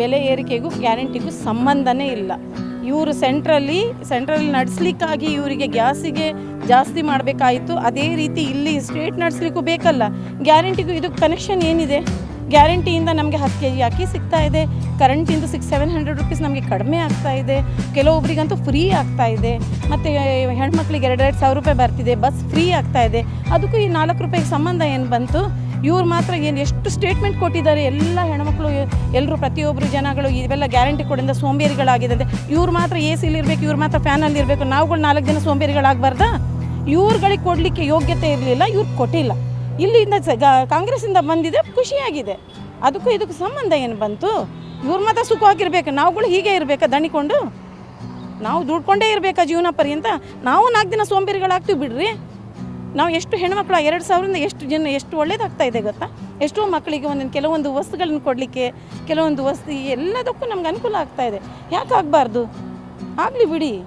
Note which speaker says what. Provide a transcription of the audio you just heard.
Speaker 1: ಬೆಲೆ ಏರಿಕೆಗೂ ಗ್ಯಾರಂಟಿಗೂ ಸಂಬಂಧನೇ ಇಲ್ಲ. ಇವರು ಸೆಂಟ್ರಲ್ಲಿ ಸೆಂಟ್ರಲ್ಲಿ ನಡೆಸ್ಲಿಕ್ಕಾಗಿ ಇವರಿಗೆ ಗ್ಯಾಸಿಗೆ ಜಾಸ್ತಿ ಮಾಡಬೇಕಾಯಿತು. ಅದೇ ರೀತಿ ಇಲ್ಲಿ ಸ್ಟೇಟ್ ನಡೆಸ್ಲಿಕ್ಕೂ ಬೇಕಲ್ಲ. ಗ್ಯಾರಂಟಿಗೂ ಇದಕ್ಕೆ ಕನೆಕ್ಷನ್ ಏನಿದೆ? ಗ್ಯಾರಂಟಿಯಿಂದ ನಮಗೆ ಹತ್ತು ಕೆ ಜಿ ಅಕ್ಕಿ ಸಿಗ್ತಾ ಇದೆ. ಕರೆಂಟಿಂದು ಸಿಕ್ಸ್ ಸೆವೆನ್ ಹಂಡ್ರೆಡ್ ರುಪೀಸ್ ನಮಗೆ ಕಡಿಮೆ ಆಗ್ತಾ ಇದೆ. ಕೆಲವೊಬ್ಬರಿಗಂತೂ ಫ್ರೀ ಆಗ್ತಾ ಇದೆ. ಮತ್ತು ಹೆಣ್ಮಕ್ಳಿಗೆ ಎರಡೆರಡು ಸಾವಿರ ರೂಪಾಯಿ ಬರ್ತಿದೆ. ಬಸ್ ಫ್ರೀ ಆಗ್ತಾ ಇದೆ. ಅದಕ್ಕೂ ಈ ನಾಲ್ಕು ರೂಪಾಯಿಗೆ ಸಂಬಂಧ ಏನು ಬಂತು? ಇವ್ರು ಮಾತ್ರ ಏನು ಎಷ್ಟು ಸ್ಟೇಟ್ಮೆಂಟ್ ಕೊಟ್ಟಿದ್ದಾರೆ, ಎಲ್ಲ ಹೆಣ್ಮಕ್ಳು ಎಲ್ಲರೂ ಪ್ರತಿಯೊಬ್ಬರು ಜನಗಳು ಇವೆಲ್ಲ ಗ್ಯಾರಂಟಿ ಕೊಡಿಂದ ಸೋಂಬೇರಿಗಳಾಗಿದೆ ಅಂತ ಇವ್ರು ಮಾತ್ರ ಎ ಸಿಲಿ ಇರಬೇಕು, ಇವ್ರು ಮಾತ್ರ ಫ್ಯಾನಲ್ಲಿ ಇರಬೇಕು, ನಾವುಗಳು ನಾಲ್ಕು ಜನ ಸೋಂಬೇರಿಗಳಾಗಬಾರ್ದ? ಇವ್ರುಗಳಿಗೆ ಕೊಡಲಿಕ್ಕೆ ಯೋಗ್ಯತೆ ಇರಲಿಲ್ಲ, ಇವ್ರು ಕೊಟ್ಟಿಲ್ಲ. ಇಲ್ಲಿಂದ ಕಾಂಗ್ರೆಸ್ಸಿಂದ ಬಂದಿದೆ, ಖುಷಿಯಾಗಿದೆ. ಅದಕ್ಕೂ ಇದಕ್ಕೂ ಸಂಬಂಧ ಏನು ಬಂತು? ಇವ್ರು ಮಾತ್ರ ಸುಖವಾಗಿರ್ಬೇಕು, ನಾವುಗಳು ಹೀಗೆ ಇರಬೇಕಾ ದಣಿಕೊಂಡು? ನಾವು ದುಡ್ಕೊಂಡೇ ಇರಬೇಕಾ ಜೀವನ ಪರ್ಯಂತ? ನಾವು ನಾಲ್ಕು ದಿನ ಸೋಂಬೇರಿಗಳಾಗ್ತೀವಿ ಬಿಡ್ರಿ. ನಾವು ಎಷ್ಟು ಹೆಣ್ಮಕ್ಳು, ಎರಡು ಸಾವಿರದಿಂದ ಎಷ್ಟು ಜನ, ಎಷ್ಟು ಒಳ್ಳೇದಾಗ್ತಾ ಇದೆ ಗೊತ್ತಾ? ಎಷ್ಟೋ ಮಕ್ಕಳಿಗೆ ಒಂದೊಂದು ಕೆಲವೊಂದು ವಸ್ತುಗಳನ್ನು ಕೊಡಲಿಕ್ಕೆ, ಕೆಲವೊಂದು ವಸ್ತು ಎಲ್ಲದಕ್ಕೂ ನಮ್ಗೆ ಅನುಕೂಲ ಆಗ್ತಾ ಇದೆ. ಯಾಕೆ ಆಗಬಾರ್ದು? ಆಗಲಿ ಬಿಡಿ.